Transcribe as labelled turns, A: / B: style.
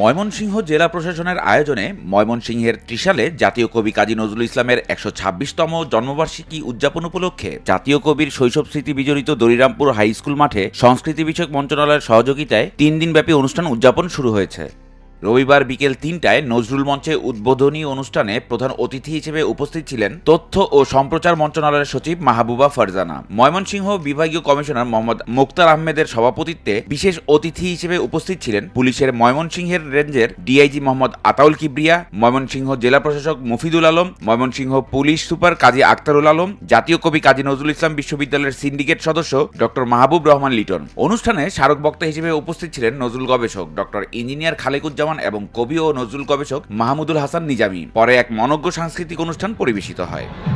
A: ময়মনসিংহ জেলা প্রশাসনের আয়োজনে ময়মনসিংহের ত্রিশালে জাতীয় কবি কাজী নজরুল ইসলামের একশো ছাব্বিশতম জন্মবার্ষিকী উদযাপন উপলক্ষে জাতীয় কবির শৈশব স্মৃতি বিজড়িত দরিরামপুর হাই স্কুল মাঠে সংস্কৃতি বিষয়ক মন্ত্রণালয়ের সহযোগিতায় তিন দিনব্যাপী অনুষ্ঠান উদযাপন শুরু হয়েছে রবিবার বিকেল তিনটায় নজরুল মঞ্চে উদ্বোধনী অনুষ্ঠানে প্রধান অতিথি হিসেবে উপস্থিত ছিলেন তথ্য ও সম্প্রচার মন্ত্রণালয়ের সচিব মাহবুবা ফারজানা ময়মনসিংহ বিভাগীয় কমিশনার মোহাম্মদ মুক্তার আহমেদের সভাপতিত্বে বিশেষ অতিথি হিসেবে উপস্থিত ছিলেন পুলিশের ময়মনসিংহের রেঞ্জের ডিআইজি মোহাম্মদ আতাউল কিবরিয়া ময়মনসিংহ জেলা প্রশাসক মুফিদুল আলম ময়মনসিংহ পুলিশ সুপার কাজী আক্তারুল আলম জাতীয় কবি কাজী নজরুল ইসলাম বিশ্ববিদ্যালয়ের সিন্ডিকেট সদস্য ডক্টর মাহবুব রহমান লিটন অনুষ্ঠানে স্মারক বক্তা হিসেবে উপস্থিত ছিলেন নজরুল গবেষক ডক্টর ইঞ্জিনিয়ার খালেকুজ্জামান রহমান এবং কবি ও নজরুল গবেষক মাহমুদুল হাসান নিজামী পরে এক মনজ্ঞ সাংস্কৃতিক অনুষ্ঠান পরিবেশিত হয়